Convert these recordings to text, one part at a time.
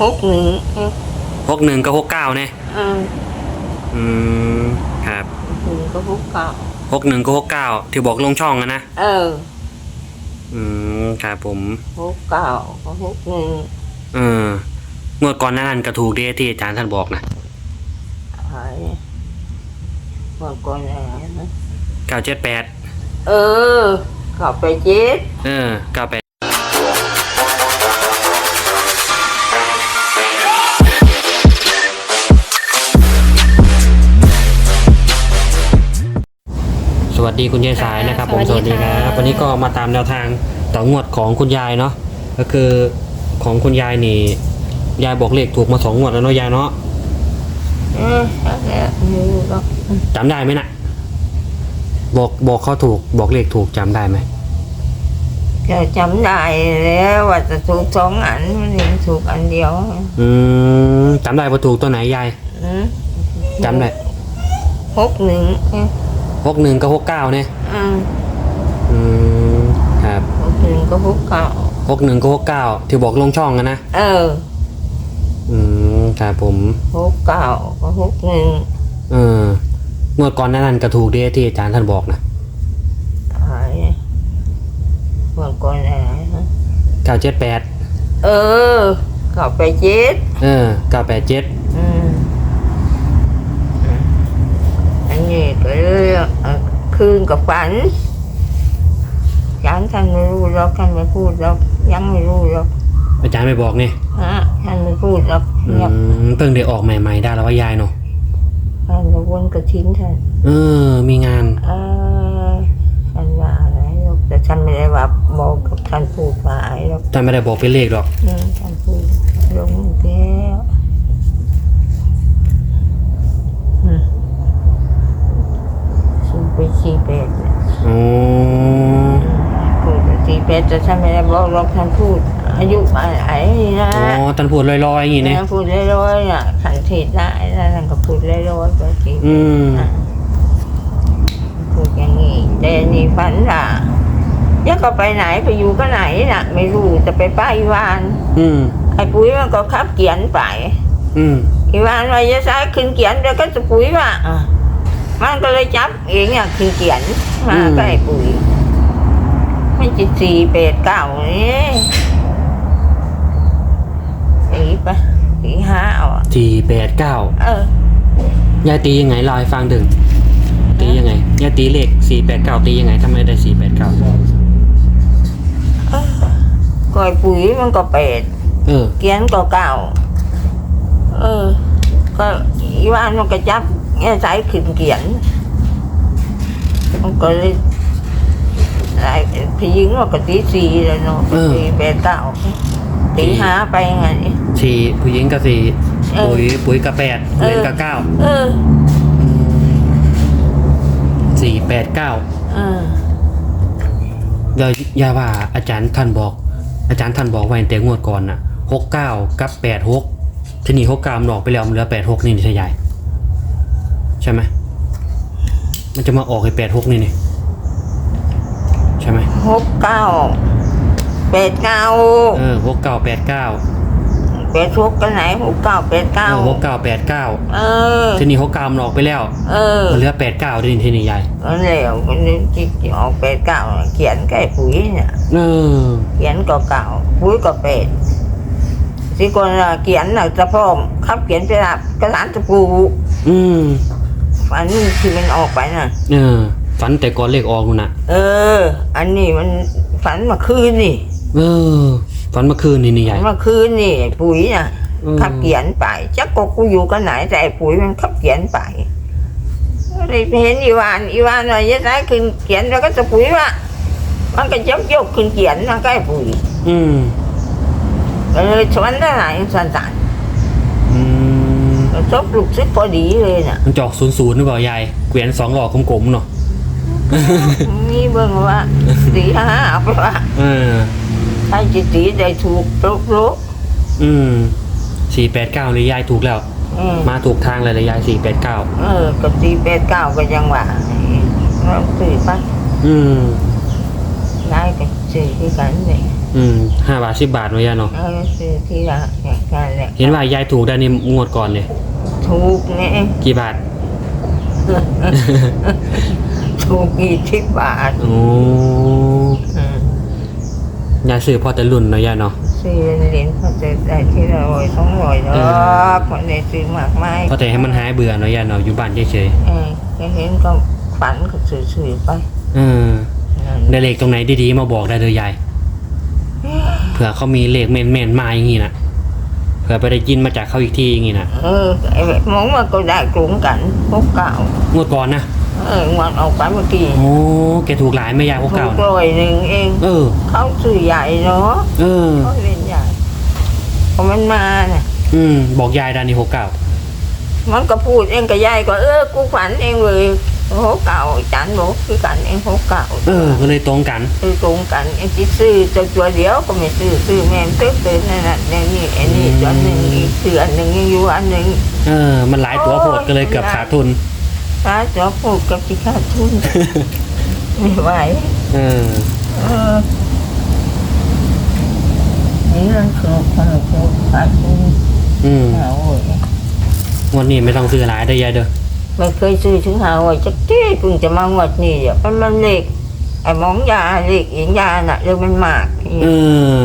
หกหนึ่งเออหกหนึ่งกับหกเก้าเนี่ยเอออืมครับหนึ่งก็หกเก้าหกหนึ่งกับหกเก้าที่บอกลงช่องอะนะเอออืมครับผมหกเก้าก็หกหนึ่งเอองวดก่อนหนานั้นก็ถูกเดที่อาจารย์ท่านบอกนะหายเมื่อก่อนอะไรนะเก้าเจ็ดแปดเออเข้าไปเจ็ดเออเก้าแป วัสดีคุณยายสายนะครับผมสสวัวัสสดีดีคค่ะรับวันนี้ก็มาตามแนวทางต่องวดของคุณยายเนาะก็คือของคุณยายนี่ยายบอกเลขถูกมาสองงวดแล้วเนาะยายเนาะเออแล้วแกอยู่ก็จำได้ไหมนะบอกบอกเขาถูกบอกเลขถูกจำได้ไหมแกจำได้แล้วว่าจะถูกสองอันมันเห็นถูกอันเดียวอืมจำได้ว่าถูกตัวไหนยายอืมจำได้หกหนึ่งเออ หกหนึ่งกับหกเก้าเนี่ยอืมอืมครับหกหนึ่งก็หกเก้าหกหนึ่งกับหกเก้าที่บอกลงช่องอะนะเอออืมครับผม หกเก้าก็หกหนึ่งเอองวดก่อนหนานั้นก็ถูกเดที่อาจารย์ท่านบอกนะหายเมื่อก่อนอะไรนะเก้าเจ็ดแปดเออเข้าไปเจ็ดเออเก้าแปดเจ็ดอืมอันนี้ก็เลยเอ่อ คืนกับฝันยังท่านไม่รู้หรอกท่านไม่พูดหรอกยังไม่รู้หรอกอาจารย์ไม่บอกนี่ฮะท่านไม่พูดหรอกอืเงียบมเพิ่งได้ออกใหม่ๆได้แล้วว่ายายเนาะท่านจะวนกระทิ้นท่านเออ มีงานเออท่านว่าอะไรหรอกแต่ท่านไม่ได้ว่าบอกกับท่านพูดว่าอะไรหรอกท่านไม่ได้บอกเป็นเลขหรอกอืมท่านพูดลงแก้วอืมสี่ไปสี่แปดเนี่ย อ๋อ พูดสี่ แปดแต่ท่านไม่ได้บอกหรอกท่านพูด อายุอะไรนะอ๋อท่านพูดลอยๆอย่างงี้เนี่ยนะพูดเรื่อยๆน่ะขันเทศได้แล้วท่านก็พูดเรื่อยๆไปสิอืมอะพูดอย่างนี้แต่นี่ฝันล่ะยังก็ไปไหนไปอยู่ก็ไหนน่ะ ไม่รู้จะไปป้าอีวาน อืมไอ้ปุ๋ยมันก็ขับเกียนไป อืมอีวานว่าจะซ้ายขึ้นเกียนแล้วก็จะปุ๋ยว่าอะมันก็เลยจับเองอะขึ้นเกียนมาก็ไอ้ปุ๋ย ไม่จิตสี่เปดเก้านี่สีปะสีห้าเอาอะสี่แปดเก้าเออยายตียังไงเล่าให้ฟังถึง ตียังไงยายตีเลขสี่แปดเก้าตียังไงทำไมได้สี่แปดเก้าก่อยปุ๋ยมันก็เป็ดเออเกียนก็เก่าเออ ก็อีวานมันก็จับแง่สายขึ้นเกียนมันก็เลย ไอ้พี่ยิงมันก็ตีสี่แล้วเนาะตีแปดเก้าตีห้าไปไงสี่ผู้หญิงกับสี่เออปุ๋ยปุ๋ยกับแปดเออ เล่นกับเก้าเออ สี่แปดเก้าเออยายยาว่าอาจารย์ท่านบอก อาจารย์ท่านบอกไว้แต่งวดก่อนน่ะหกเก้ากับแปดหกทีนี้หกเก้ามันออกไปแล้วมันเหลือแปดหกนี่นี่ใช่ยายใช่ไหมมันจะมาออกไอ้แปดหกนี่นี่ ใช่ไหมหกเก้าแปดเก้าเออหกเก้าแปดเก้าแปดหกกันไหนหกเก้าแปดเอเก้าอหกเก้าแปดเก้าเออทีนี้หกเก้ามันออกไปแล้ว เออมันเหลือแปดเก้าทีนี้ทีนี้ยายนั่นแหละมันจิตออกแปดเก้าเขียนใกล้ปุ๋ยเนี่ยเออเขียนก็เก่าปุ๋ยก็เป็ดสิคนละเขียนน่ะจะพ่อมขับเขียนไปรับกระหลานตะปูอืมอันนี้ที่มันออกไปน่ะ เออ ฝันแต่ก่อนเลขออกนู่นน่ะ เออ อันนี้มันฝันเมาคืนนี่เออ ฝันเมื่อคืนนี่นี่ฝัยานยเมาคืนนี่ไอ้ปุ๋ยน่ะอืม ขับเขียนไปจักก็กูอยู่กันไหนแต่ไอ้ปุ๋ยมันขับเขียนไปเลยไปเห็นอีวานอีวานว่ายัดได้ขึ้นเขียนแล้วก็จะปุ๋ยว่ามันก็ยกยกขึ้นเขียนมันก็ไอ้ปุ๋ยอืมก็เลยชวนได้ไหนสันสันอืมๆชอบลูกซิปพอดีเลยน่ะมันจอกศูนย์ศูนย์หรือเปล่ายายเกวียนสองหลอกกลมๆเนาะ มีเบิ่งว่าสีห้าไปว่าเออถ้าจิตสีได้ถูกลุกลุกอืมสี่แปดเก้าเลยยายถูกแล้ว อืมมาถูกทางเลยเลยยายสี่แปดเก้าเออกับสีแปดเก้าก็ยังว่าเราซื้อไปอืม ยายก็ซื้อที่กันเลยอืมห้าบาทสิบบาทเนาะยายเนาะเออซื้อที่ละอย่างกันแหละเห็นว่ายายถูกได้นี่งวดก่อนเลยถูกเนี่ย กี่บาท ถูกกี่สิบบาทโอ้อืมยายซื้อพอแต่รุ่นเนาะยายเนาะ ซื้อเหรียญพอจะได้ที่ละร้อยสองร้อยดอกมันได้ซื้อมากมายพอแต่ให้มันหายเบื่อเนาะยายเนาะอยู่บ้านเฉยเออก็เห็นก็ฝันก็ซื้อๆไปๆเออนั่นได้เลขตรงไหนดีๆมาบอกได้เลยยาย เผื่อเขามีเลขแม่นๆมาอย่างงี้นะเผื่อไปได้ยินมาจากเขาอีกทีอย่างงี้นะเออไอ้มองมันก็ได้กลุ่มกันพบเก่างวดก่อนนะ เออวันออกไปเมื่อกี้โอ้แกถูกหลายไหม่ยายพวกถูเก่ากน่ะร้อยหนึ่งเอง เออ เขาซื้อใหญ่เนาะเออ เขาเล่นใหญ่พอมันมาเนี่ยอืม บอกยายดานี่หกเก่ามันก็พูดเองกับยายก็เออกูฝันเองเลยโหเก่าจันบอกคือกันเองโหเก่าเออ ก็เลยตรงกัน คือตรงกันเองที่ซื้อตัวตัวเดียวก็ไม่ซื้อซื้อแม่นตึ๊บตึ๊บนั่นน่ะอย่างนี้อันนี้ตัวหนึ่งอีกซื้ออันหนึ่งยังอยู่อันหนึ่งเออ มันหลายตัวโพดก็เลยเกือบขาดทุน ถ้าจะพูดกับที่ขาดทุน ไม่ไหว เออเออนี่มันคือความคือขาดทุนอืมหาโอ้ยวันนี้ไม่ต้องซื้อหลายได้อยายเด้อไม่เคยซื้อถึงหาโอ้ยจักจี้เพิ่งจะมาหมดนี่เดี๋ยวมันมันเล็กไอ้หมองยาเล็กเองยาน่ะเรื่องมันมากเออ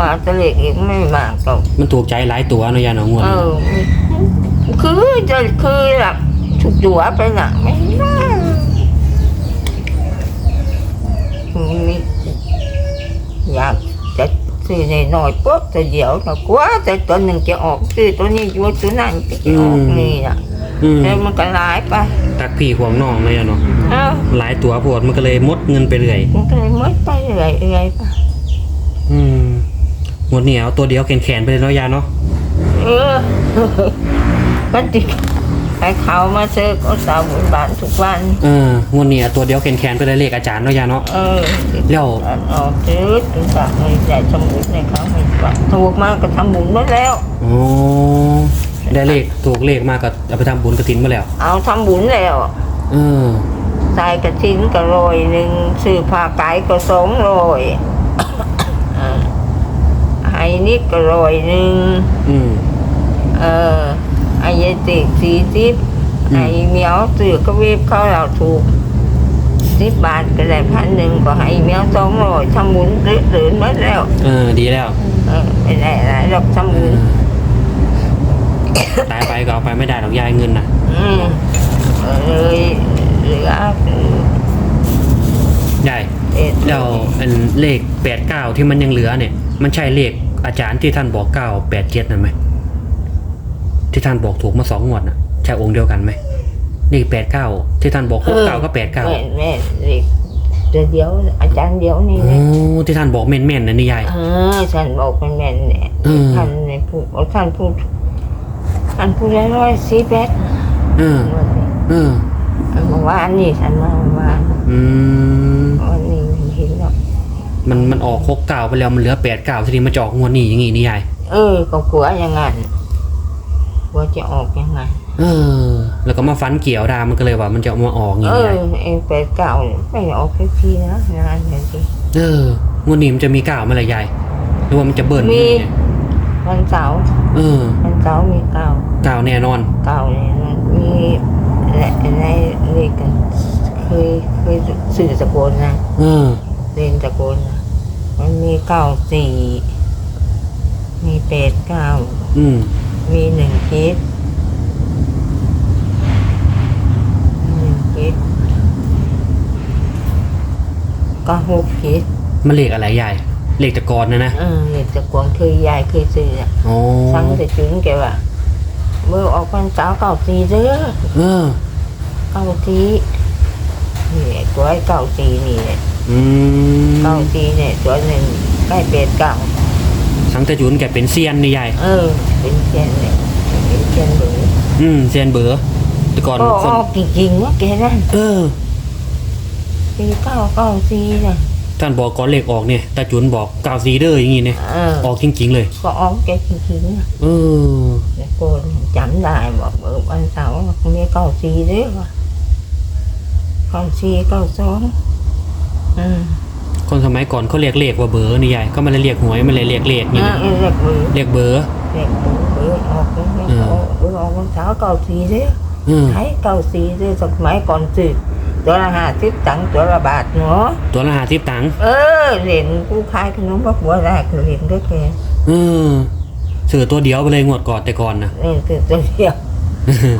มาจะเล็กเองไม่มากก็มันถูกใจหลายตัวเนาะยายเนาะงวดเอนี้อ คือจะคือแบบถูก ตัวไปน่ะไม่ได้มีอยากจะซื้อในน้อยๆปุ๊บแต่เดี๋ยวแต่กว่าแต่ตัวหนึ่งจะออกซื้อตัวนี้อยู่ตัวนั้นจะออกนี่อะอืมแล้วมันก็หลายไปตักพี่ห่วงน้องเลยอะเนาะเอ้าหลายตัวโพดมันก็เลยหมดเงินไปเรื่อยมันก็เลยหมดไปเรื่อยเรื่อยไปอืมงวดนี้เอาตัวเดียวแขนๆไปเลยเนาะยายเนาะ เออก็ติ ไปเขามาซื้อก็สาวบุญบานทุกวัน เอองวดนี้เอาตัวเดียวแขนๆไปเลยเลขอาจารย์เนาะยายเนาะ เออแล้ว อันออกซื้อถึงกับไม่ได้สมุนในเขาไม่ฟังถูกมากก็ทำบุญหมดแล้ว โอ้ได้เลขถูกเลขมากก็เอาไปทำบุญกระถินมาแล้ว เอาทำบุญแล้วเออ ใส่กระทิ้นก็โรยหนึ่งซื้อผ้าไก่ก็สองโรยอ่าไอ้นี่ก็โรยหนึ่ง อืมเออไอ้ยายติกสี่สิบอืมไอ้เหมียวซื้อก็วีบเขาเราถูกสิบบาทก็ได้พันหนึ่งก็ให้เหมียวสองโรยทำบุญเรื่อยๆหมดแล้วเออดีแล้ว เออไม่ได้อะไรหรอกทำเอบุญอตายไปก็เอาไปไม่ได้หรอกยายเงินนะอืมเลยเหลือยายเอ็ดแล้วอันเลขแปดเก้าที่มันยังเหลือเนี่ย มันใช่เลขอาจารย์ที่ท่านบอกเก้าแปดเจ็ดนั่นไหม ที่ท่านบอกถูกมาสองงวดน่ะใช่องค์เดียวกันไหมเลขแปดเก้าที่ท่านบอกหกเก้าก็แปดเก้าแม่แม่เด็กเดี๋ยวเดี๋ยวอาจารย์เดี๋ยวนี่โอ้นะที่ท่านบอกแม่นๆนะนี่ยาย เออท่านบอกเป็นแม่นเนี่ยอืม ท่านในพูดเอาท่านพูดท่านพูดร้อยสี่แปดเออเออเมื่อวานนี่ท่านมาเมื่อวานอืมวันนี้ไม่เห็นหรอกมันมันออกหกเก้าไปแล้วมันเหลือแปดเก้าทีนี้มันจะออกงวดนี้อย่างงี้นี่ยาย เออก็กลัวอย่างงั้น กลัวจะออกยังไง เออ แล้วก็มาฟันเกี่ยวดามันก็เลยว่ามันจะเอามาออกอย่างเองี้อยายเองเป็ดเก่าไม่ออกสักทีนะนานเลยทีเอองวดนี้มันจะมีเก้าเมื่อไหร่ยายหรือว่ามันจะเบิ่นมีวันเสาร์เออวันเสาร์มีเก่าเก้าแน่นอน เก่าเนี่ยนะมีและในเลขกันเคยเคยสื่อตะโกนนะเออ เรียนตะโกนนะมันมีเก้าสี่มีแปดเก้าอืม มีหนึ่งคิดหนึ่งคิด ก็หกคิดมันเลขอะไรยายเลขตะกอนนะนะเออเลขตะโกนเคยยายเคยซื้ออะโอ้สั่งแต่ถึงแกว่าเมื่อออกพรรษาเก้าสี่เด้อเออ เก้าสี่นี่แหละตัวไอ้เก้าสี่นี่แหละอืมเก้าสี่เนี่ยตัวหนึ่งใกล้เป็ดเก้า สังตะจุนแกเป็นเซียนนี่ยายเออ เป็นเชียนเนี่ยเป็นเชียนเบอร์อืมเซียนเบอร์แต่ก่อนก็คอนอกจริงๆว่าแกนั่นเออปีเก้าเก้าสี่น่ะ ท่านบอกก่อนเลขออกเนี่ยตาจุนบอกเก้าซีเดอร์อย่างงี้เนี่ยเออ ออกจริง ๆ เลย ก็ออกแกจริงๆนะเออ แล้วโกนจำได้บอกเออวันเสาร์มีเก้าสี่เด้อว่ะเก้าสี่เก้าสองอืม คนสมัยก่อนเขาเรียกเลขว่าเบอร์นี่ยายก็ไม่ได้เรียกหวยไม่ได้เรียกเลขนี่อ่านะเออเรียกมือเรียกเบอร์เรียกมือเออออกแล้วเออเออออกวันเสาร์เก่าสีเด้อืมใช้เก่าสีเด้สมัยก่อนสิตัวละห้าสิบตังค์ตัวละบาทเนาะตัวละห้าสิบตังค์เออเหรียญกูขายขนมบักบัวแรกเหรียญก็แค่อืมซื้อตัวเดียวไปเลยงวดก่อนแต่ก่อนนะนี่คือตัวเดียว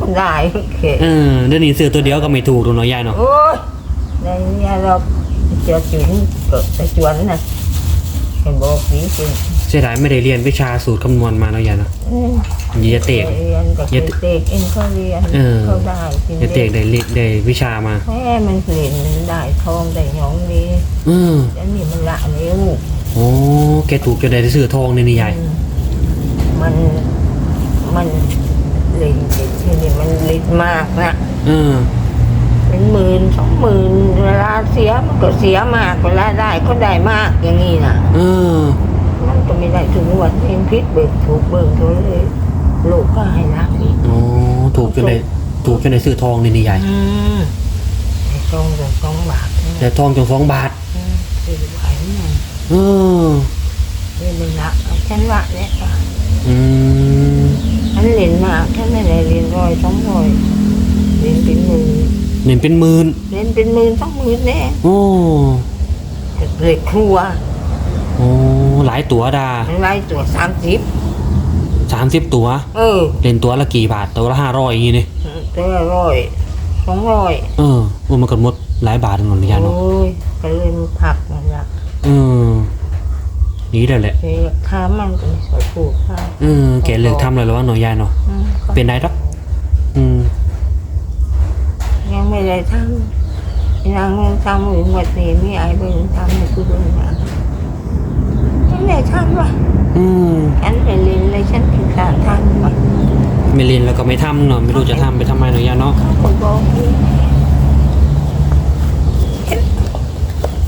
ก็ได้แค่เออเดี๋ยวนี้ซื้อตัวเดียวก็ไม่ถูกตัวน้อยยายเนาะโอ้ยในเนี่ยเรา เจอจุนเกิดไปจวนนะเห็นบอกผีจริงเสียดายไม่ได้เรียนวิชาสูตรคำนวณมาเนาะยายเนาะอืมยีจะเตกเรียนกับอย่าเตกเองเขาเรียนเออเขาได้จริงจะเตกได้เรียนได้วิชามาแม่มันเรียนมันได้ทองได้หยองดีอืมแล้วนี่มันละนิ้วโอ้แกถูกจนได้ซื้อทองเนี่ยนี่ยายอืมมันมันเรียนเด็กที่นี่มันเรียนมากนะเออ เป็นหมื่นสองหมื่นเวลาเสียมันก็เสียมากเวลาได้ก็ได้มากอย่างนี้นะเออ มันก็ไม่ได้ถึงวันเองพิษเบิกถูกเบิกเท่าเลยลูกก็ให้รักอีกอ๋อถูกจนได้ถูกจนได้ซื้อทองเนี่ยนี่ยายอืมไอ้ตรงกับสองบาทนะแต่ทองจนสองบาท อืมซื้อไหวมันเออเรียนมันละฉันละเนี่ยค่ะอืม ฉันเรียนมากฉันไม่ได้เรียนร้อยสองร้อยเรียนเป็นหมื่น เน้นเป็นหมื่นเรียนเป็นหมื่นสองหมื่นแน่โอ้เด็กครัวโอ้หลายตัวดามันไล่ตัวสามสิบสามสิบตัว เออเล่นตัวละกี่บาทตัวละห้าร้อยอย่างงี้นี่ตัวละร้อยสองร้อยเออโอ้มันก็หมดหลายบาทเหมือนกันเนาะโอ้ยก็เลยมันผักมันละเออนี่แหละแหละเด็กข้ามมันก็ไม่สวยผูกข้าเออแกเลิกทำอะไรแล้ววะหน่อยยายเนาะอืมก็เป็นไรหรอกอืม ยังไม่ได้ทำยังไม่ทำหรือหมดนี่มีไอ้เบิ่งทำให้กูเบิ่งมาฉันไม่ทำวะอืมฉันไปเรียนเลยฉันถึงการทำวะไม่เรียนแล้วก็ไม่ทำเนาะไม่รู้จะทำไปทำไมหน่อยยายเนาะเขาก็บอกกู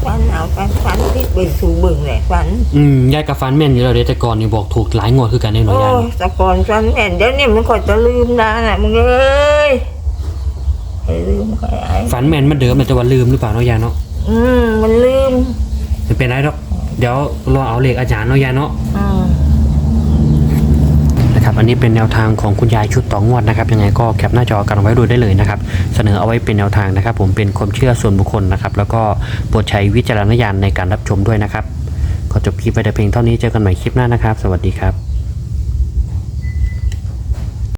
ฝันเอาฝันฝันที่เบิ่งสู่เบิ่งแหละฝันอืมยายกับฟันแม่นอยู่แล้วเดี๋ยวแต่ก่อนนี่บอกถูกหลายงวดคือกันแน่หน่อยโอ้ยายยเนาะแต่ก่อนฝันแม่นเดี๋ยวนี้มันก็จะลืมนะน่ะมึงเอ้ย ไอ้ลืมใครไอ้ฝันแม่นมันเดิมแต่ว่าลืมหรือเปล่าเนาะยายเนาะอืมมันลืมไม่เป็นไรหรอกเดี๋ยวรอเอาเลขอาจารย์เนาะยายเนาะ อืม นะครับอันนี้เป็นแนวทางของคุณยายชุดต่องวดนะครับยังไงก็แคปหน้าจอกันเอาไว้ดูได้เลยนะครับเสนอเอาไว้เป็นแนวทางนะครับ ผมเป็นความเชื่อส่วนบุคคลนะครับแล้วก็โปรดใช้วิจารณญาณในการรับชมด้วยนะครับก็จบคลิปไปแต่เพียงเท่านี้เจอกันใหม่คลิปหน้านะครับ สวัสดีครับ